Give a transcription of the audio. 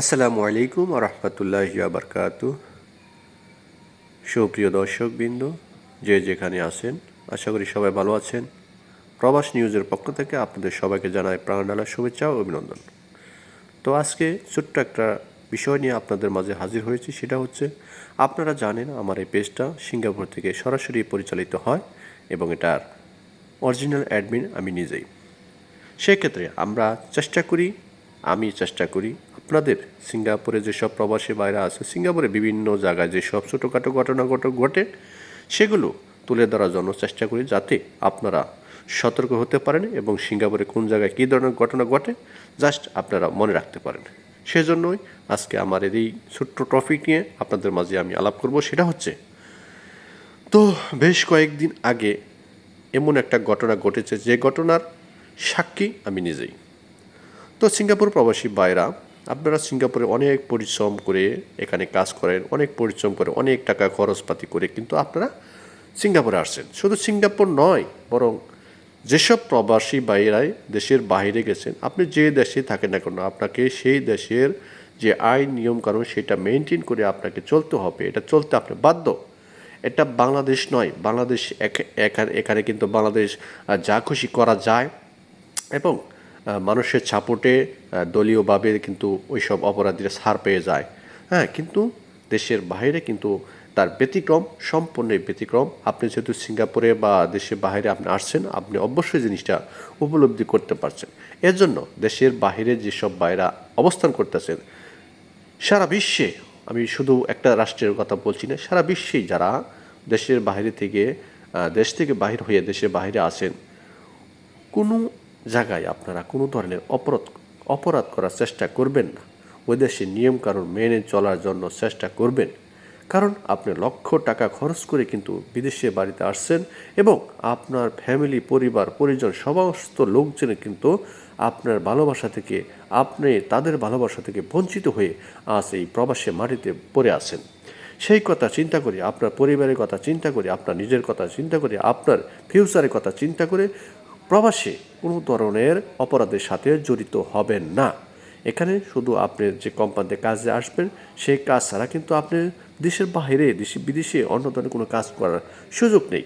আসসালামু আলাইকুম রহমতুল্লাহ বারকাত সুপ্রিয় দর্শক দর্শকবৃন্দ, যে যেখানে আছেন, আশা করি সবাই ভালো আছেন। প্রবাস নিউজের পক্ষ থেকে আপনাদের সবাইকে জানাই প্রাণডালা শুভেচ্ছা ও অভিনন্দন। তো আজকে ছোট্ট একটা বিষয় নিয়ে আপনাদের মাঝে হাজির হয়েছি, সেটা হচ্ছে আপনারা জানেন আমার এই পেজটা সিঙ্গাপুর থেকে সরাসরি পরিচালিত হয় এবং এটার অরিজিনাল অ্যাডমিন আমি নিজেই। সেক্ষেত্রে আমরা চেষ্টা করি, আমি চেষ্টা করি আপনাদের সিঙ্গাপুরে যেসব প্রবাসী বাইরা আছে, সিঙ্গাপুরে বিভিন্ন জায়গায় যেসব ছোটোখাটো ঘটনা ঘট ঘটে সেগুলো তুলে ধরার জন্য চেষ্টা করি যাতে আপনারা সতর্ক হতে পারেন এবং সিঙ্গাপুরে কোন জায়গায় কী ধরনের ঘটনা ঘটে, জাস্ট আপনারা মনে রাখতে পারেন। সেজন্যই আজকে আমার এই ছোট্ট টপিক নিয়ে আপনাদের মাঝে আমি আলাপ করব, সেটা হচ্ছে, তো বেশ কয়েকদিন আগে এমন একটা ঘটনা ঘটেছে, যে ঘটনার সাক্ষী আমি নিজেই। তো সিঙ্গাপুর প্রবাসী বাইরা আপনারা সিঙ্গাপুরে অনেক পরিশ্রম করে এখানে কাজ করেন, অনেক পরিশ্রম করে, অনেক টাকা খরচপাতি করে কিন্তু আপনারা সিঙ্গাপুরে আসছেন। শুধু সিঙ্গাপুর নয়, বরং যেসব প্রবাসী বাইরাই দেশের বাইরে গেছেন, আপনি যে দেশে থাকেন না কেন, আপনাকে সেই দেশের যে আইন, নিয়মকানুন, সেটা মেনটেন করে আপনাকে চলতে হবে। এটা চলতে আপনি বাধ্য। এটা বাংলাদেশ নয়, বাংলাদেশ এখ- এখানে কিন্তু বাংলাদেশ যা খুশি করা যায়। এবং মানুষের ছাপোটে দলীয়ভাবে কিন্তু ওইসব অপরাধীরা ছাড় পেয়ে যায়। হ্যাঁ কিন্তু দেশের বাইরে কিন্তু তার ব্যতিক্রম সম্পূর্ণই ব্যতিক্রম। আপনি যেহেতু সিঙ্গাপুরে বা দেশের বাইরে আপনি আসছেন, আপনি অবশ্যই জিনিসটা উপলব্ধি করতে পারছেন। এর জন্য দেশের বাইরে যেসব বাইরা অবস্থান করতেছেন, সারা বিশ্বে, আমি শুধু একটা রাষ্ট্রের কথা বলছি না, সারা বিশ্বে যারা দেশের বাইরে থেকে দেশ থেকে বাহির হয়ে দেশের বাইরে আসেন কোনো জায়গায় আপনারা কোনো ধরনের অপরাধ অপরাধ করার চেষ্টা করবেন না। ওই দেশের নিয়মকানুন মেনে চলার জন্য চেষ্টা করবেন। কারণ আপনি লক্ষ টাকা খরচ করে কিন্তু বিদেশে বাড়িতে আসছেন এবং আপনার ফ্যামিলি, পরিবার, পরিজন, সমস্ত লোকজন কিন্তু আপনার ভালোবাসা থেকে আপনি তাদের ভালোবাসা থেকে বঞ্চিত হয়ে আজ এই প্রবাসে মাটিতে পড়ে আছেন। সেই কথা চিন্তা করে, আপনার পরিবারের কথা চিন্তা করে, আপনার নিজের কথা চিন্তা করে, আপনার ফিউচারের কথা চিন্তা করে প্রবাসে কোনো ধরনের অপরাধের সাথে জড়িত হবেন না। এখানে শুধু আপনি যে কোম্পানিতে কাজে আসবেন, সেই কাজ ছাড়া কিন্তু আপনি দেশের বাইরে দেশে বিদেশে অন্য ধরনের কোনো কাজ করার সুযোগ নেই।